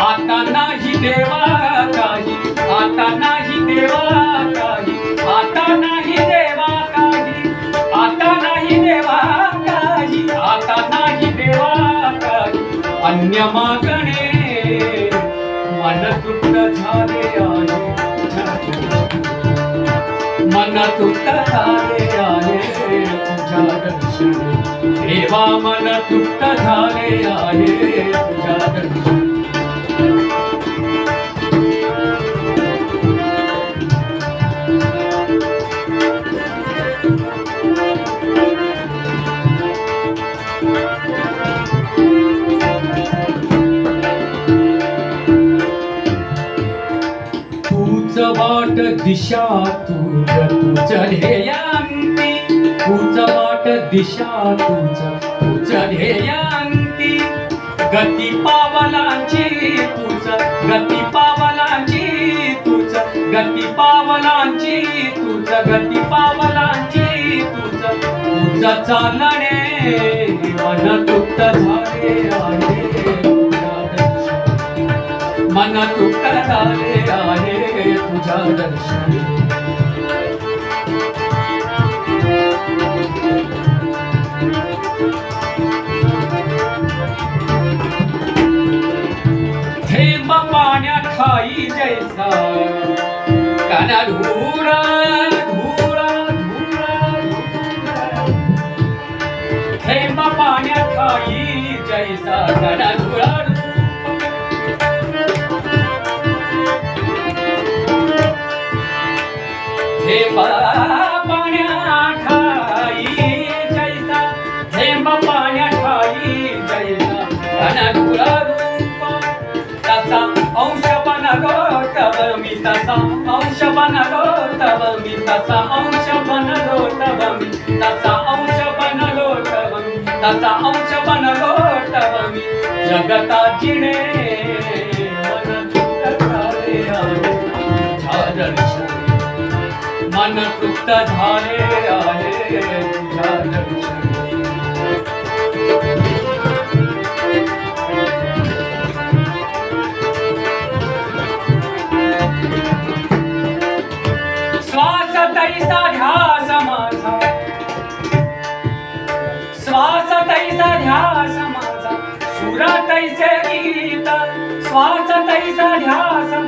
आता नाही देवा काही आता नाही देवा काही आता नाही देवा काही आता नाही देवा काही आता नाही देवा काही. अन्य मागणे मन तुट झाले आहे. मन तुट झाले आहे. तुझ्या दर्शनी देवा मन तुट झाले आहे. तुझ्या वाट दिशा तुझ तुझ ध्येयांती तूच वाट दिशा तुझ तुझ ध्येयांती. गती पावलांची तुझ गती पावलांची तुझ गती पावलांची तुझ गती पावलांची तुझ तुझ चालणे मन तृप्त झाले आहे. मन तृप्त झाले आहे तुझ्या खाई जैसा। काना धुरा धुरा धुरा खाई जैसा काना धुरा थेंब पाण्या ठाई जैसा थेंब पाण्या खाई जैसा काना रूप तसा अंश बनलो तव मी तसा अंश बनलो तव मी तसा अंश बनलो तव मी तसा अंश बनलो तव मी तसा अंश बनलो तव मी जगता जिणे मन झाले आहे तुझ्या श्वास तैसा ध्यास माझा. श्वास तैसा ध्यास माझा. तैसे गीत. श्वास तैसा ध्यास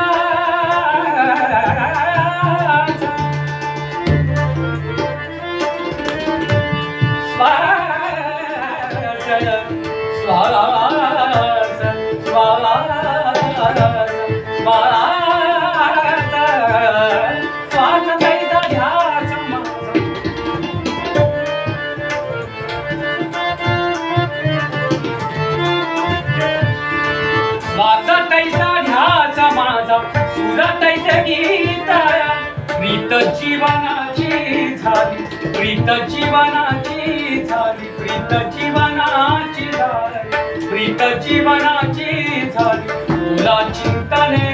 माझा श्वास तैसा ध्यास माझा सुर तैसे गीत प्रीत जीवनाची झाली प्रीत जीवनाची झाली प्रीत जीवनाची झाली प्रीत जीवनाची झाली. तुला चिंतने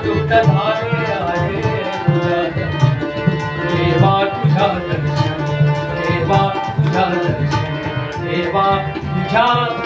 मन तुप्त आहे. देवा तुझ्या देवा तुझ्या देवा तुझ्या